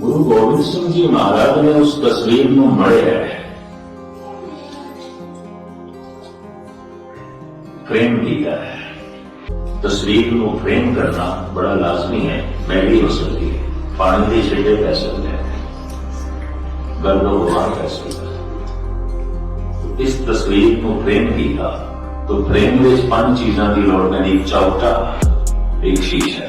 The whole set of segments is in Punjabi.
ਗੁਰੂ ਗੋਬਿੰਦ ਸਿੰਘ ਜੀ ਮਹਾਰਾਜ ਨੇ ਉਸ ਤਸਵੀਰ ਨੂੰ ਮੜਿਆ ਹੈ ਫਰੇਮ ਕੀਤਾ ਹੈ ਤਸਵੀਰ ਨੂੰ ਫਰੇਮ ਕਰਨਾ ਬੜਾ ਲਾਜ਼ਮੀ ਹੈ ਮਹਿੰਗੀ ਹੋ ਸਕਦੀ ਹੈ ਪਾਣੀ ਦੇ ਛਿੱਟੇ ਪੈ ਸਕਦੇ ਹੈ ਗਰਦ ਹੋਵਾ ਪੈ ਸਕਦਾ ਹੈ। ਇਸ ਤਸਵੀਰ ਨੂੰ ਫਰੇਮ ਕੀਤਾ ਤਾਂ ਫਰੇਮ ਵਿੱਚ ਪੰਜ ਚੀਜ਼ਾਂ ਦੀ ਲੋੜ ਪੈਂਦੀ ਇੱਕ ਚੌਕਟਾ ਇੱਕ ਸ਼ੀਸ਼ਾ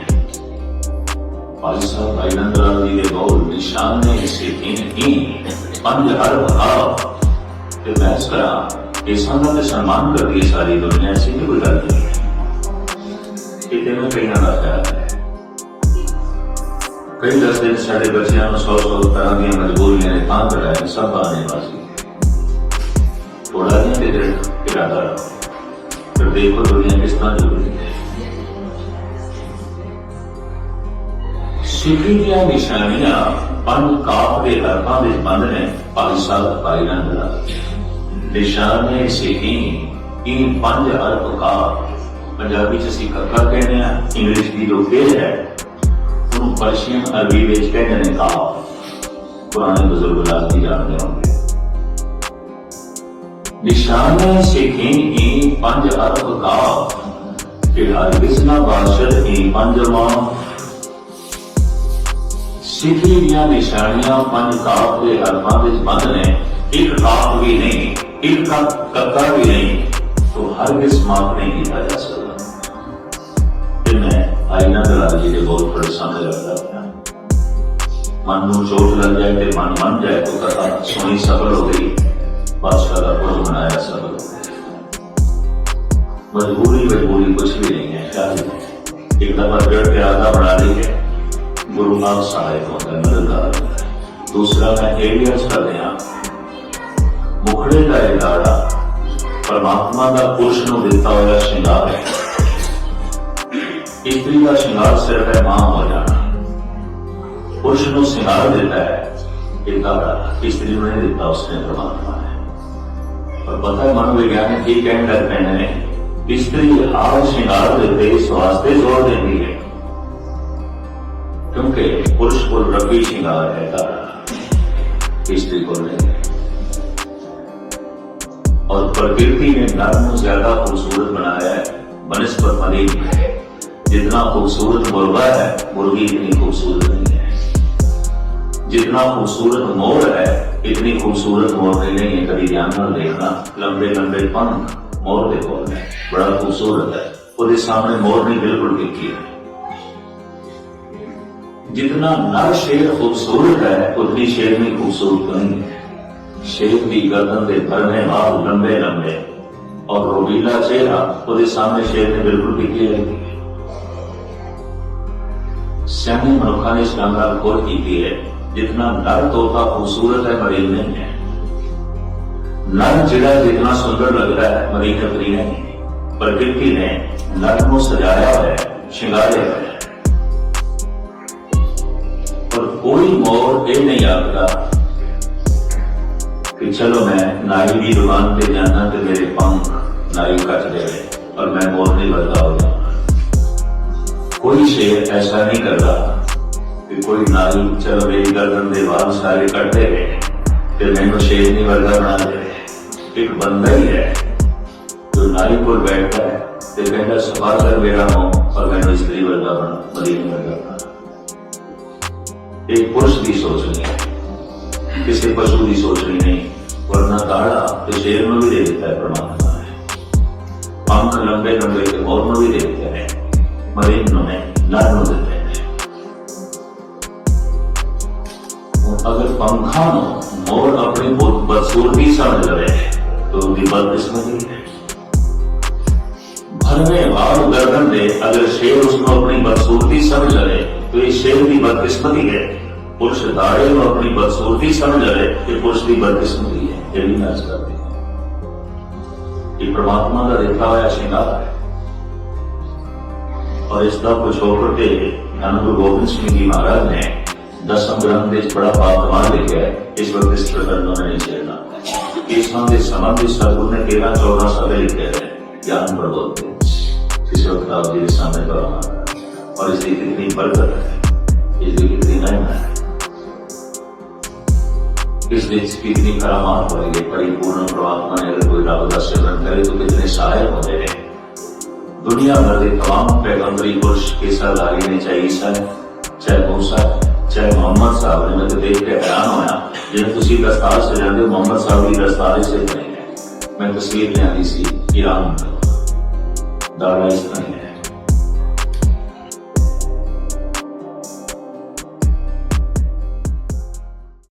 صاحب بھائی نندرازی کے بول نشان نے اسے تین تین پنج ارب ہاف تے بحث کرا انسانوں نے سلمان کر دیے ساری دنیا، ایسی نہیں کوئی گل نہیں۔ کہ تینوں کئی نہ خیال کئی دس دن سارے بچیاں سو سو طرح دیا مجبوریاں نے تھان کرایا سب آنے واسی تھوڑا نہیں ارادہ رہا۔ پھر دیکھو دنیا کس طرح ਦਿਲ ਦੀਆਂ ਨਿਸ਼ਾਨੀਆਂ ਪੰਜ ਕਾਪ ਦੇ ਹਰਫਾਂ ਵਿੱਚ ਬੰਦ ਨੇ, ਭਾਈ ਸਾਹਿਬ, ਭਾਈ ਨੰਦ ਦਾ। ਨਿਸ਼ਾਨੇ ਸਿੱਖੀ ਇਹ ਪੰਜ ਹਰਫ ਕਾਪ ਪੰਜਾਬੀ ਚ ਅਸੀਂ ਕੱਕਾ ਕਹਿੰਦੇ ਆ ਇੰਗਲਿਸ਼ ਦੀ ਜੋ ਹੈ। ਉਹਨੂੰ ਪਰਸ਼ੀਅਨ ਅਰਬੀ ਵਿੱਚ ਕਹਿੰਦੇ ਨੇ ਕਾਪ ਪੁਰਾਣੇ ਬਜ਼ੁਰਗ ਲਾਜ਼ਮੀ ਜਾਣਦੇ ਹੋਣਗੇ। ਨਿਸ਼ਾਨੇ ਸਿੱਖੀ ਇਹ ਪੰਜ ਅਰਥ ਕਾ ਕਿ ਹਰ ਕਿਸਨਾ ਬਾਸ਼ਰ ਇਹ ਪੰਜ ਮਾਂ ਸਿੱਖੀ ਦੀਆਂ ਨਿਸ਼ਾਨੀਆਂ ਪੰਜ ਕਾਪ ਦੇ ਹਲਮਾਂ ਵਿੱਚ ਬੰਦ ਨੇ। ਇੱਕ ਕਾਪ ਵੀ ਨਹੀਂ, ਇੱਕ ਕਾ ਵੀ ਨਹੀਂ। तो ਹਰ ਕਿਸ ਮਾਪ ਨਹੀਂ ਕੀਤਾ ਜਾ ਸਕਦਾ। ਤੇ ਮੈਂ ਆਇਨਾ ਦਲਾਲ ਜੀ ਦੇ ਬਹੁਤ ਬੜੇ ਸਾਹਮਣੇ ਹਾਂ ਮਨ ਨੂੰ ਚੋਟ ਲੱਗ ਜਾਏ ਤੇ ਮਨ ਮੰਨ ਜਾਏ ਤਾਂ ਕਥਾ ਸੁਣੀ ਸਫਲ ਹੋ ਗਈ। ਬਾਦਸ਼ਾਹ ਦਾ ਗੁਰੂ ਬਣਾਇਆ ਸਫਲ ਹੋ ਗਿਆ ਮਜਬੂਰੀ ਮਜਬੂਰੀ ਕੁਛ ਵੀ ਨਹੀਂ ਹੈ ਇੱਕ ਦਫਾ ਫਿਰ ਪਿਆਦਾ ਬਣਾ ਲਈ ਹੈ। ਗੁਰੂ ਨਾਨਕ ਸਾਹਿਬ ਹੁੰਦਾ ਮਦਦਗਾਰ ਦੂਸਰਾ, ਮੈਂ ਏਰੀਅਸ ਕਰ ਰਿਹਾ ਮੁਖੜੇ ਦਾ ਇਹ ਪਰਮਾਤਮਾ ਦਾ ਪੁਰਸ਼ ਨੂੰ ਦਿੱਤਾ ਹੋਇਆ ਸ਼ਿੰਗਾਰ ਹੈ। ਇਸਤਰੀ ਦਾ ਸ਼ਿੰਗਾਰ ਸਿਰਫ ਹੈ ਮਾਂ ਹੋ ਜਾਣਾ। ਪੁਰਸ਼ ਨੂੰ ਸ਼ਿੰਗਾਰ ਦਿੱਤਾ ਹੈ, ਇਹ ਇਸਤਰੀ ਨੂੰ ਨਹੀਂ ਦਿੱਤਾ, ਉਸਨੇ ਪਰਮਾਤਮਾ ਨੇ। ਪਰ ਪਤਾ ਹੈ ਮਨੋਵਿਗਿਆਨ ਕੀ ਕਹਿਣ ਲੱਗ ਪਏ ਨੇ ਇਸਤਰੀ ਹਾਰ ਸ਼ਿੰਗਾਰ ਦੇ ਇਸ ਵਾਸਤੇ ਜ਼ੋਰ ਦਿੰਦੀ ਹੈ। کیونکہ پرش کو ربی شنگار ہے گا استری کو نہیں اور پرکرتی نے نرم زیادہ خوبصورت بنایا ہے، بنسبت مریض ہے۔ جتنا خوبصورت مرغا ہے، مرغی اتنی خوبصورت نہیں ہے۔ جتنا خوبصورت مور ہے، اتنی خوبصورت مور نہیں ہے۔ کبھی جانور دیکھنا، لمبے لمبے پن مور دیکھو بڑا خوبصورت ہے۔ خود اس سامنے مور نے بالکل دکھی ہے जितना नर शेर खूबसूरत है उतनी शेर भी खूबसूरत नहीं है शेर की गर्दन के भरने बाल लंबे लंबे और रोबीला चेहरा उसके सामने शेर ने बिल्कुल टिकी है सियाने मनुखा ने इस गल का गौर की है जितना नर तोता खूबसूरत है मरीज नहीं है नर जिला जितना सुंदर लग रहा है मरीज नकली नहीं प्रकृति ने नर को सजाया है श्रृंगारे है पर कोई मोर ये नहीं आता कि चलो मैं नाई की दुकान पे जाना तो मेरे पंख नाई कट गए और मैं मोर नहीं बदला हो जाऊंगा कोई शेर ऐसा नहीं कर रहा कि कोई नाई चलो मेरी गर्दन के बाल सारे कटते गए फिर मेरे को शेर नहीं वर्गा बना दे एक बंदा ही है जो नाई को बैठता है फिर कहता सफा कर मेरा हूँ और मैंने स्त्री वर्गा बना मरीज वर्गा پی سوچ رہی ہے کسی پشو سوچ رہی نہیں ورنہ تاڑا تو شیر میں بھی مور میں بھی اگر پنکھا مور اپنی بدسورتی سمجھ ہیں تو ان کی بدقسمتی ہے بھرنے وار گردن دے اگر شیر اس کو اپنی بدسورتی سمجھ لو تو یہ شیر کی بدقسمتی ہے پرش دارے میں اپنی بدسورتی سمجھ رہے کہ پولیس کی بدقسمتی ہے، یہ بھی نرس کرتے۔ ہیں یہ پرماتما کا دیکھا ہوا شنگار ہے؟ اور اس کا کر کے نان گرو گوبند سنگھ جی مہاراج نے دسم گرنتھ اس بڑا پاپمان لکھا ہے، اس وقت اس پر کرنا نہیں چاہنا کیسوں کے سمندھ سرگن نے تیرہ چودہ سال لکھے ہیں جان پر بولتے اس وقت آپ جی سامنے کرانا اور اس کی کتنی برکت ہے، اس کی کتنی نعمت ہے۔ इसकी कितनी महिमा है इस देश की कितनी करामात हो रही है परिपूर्ण परमात्मा ने अगर कोई रब का सिमरन करे तो कितने सहायक होते हैं दुनिया भर के तमाम पैगंबरी पुरुष के सरदारी ने चाहे ईसा है चाहे मूसा है चाहे मोहम्मद साहब ने मैं तो देख के हैरान होया जिन्हें तुसी दस्तार से जाते हो मोहम्मद साहब की दस्तार से नहीं है मैं तस्वीर लिया सी ईरान दाड़ा इस तरह है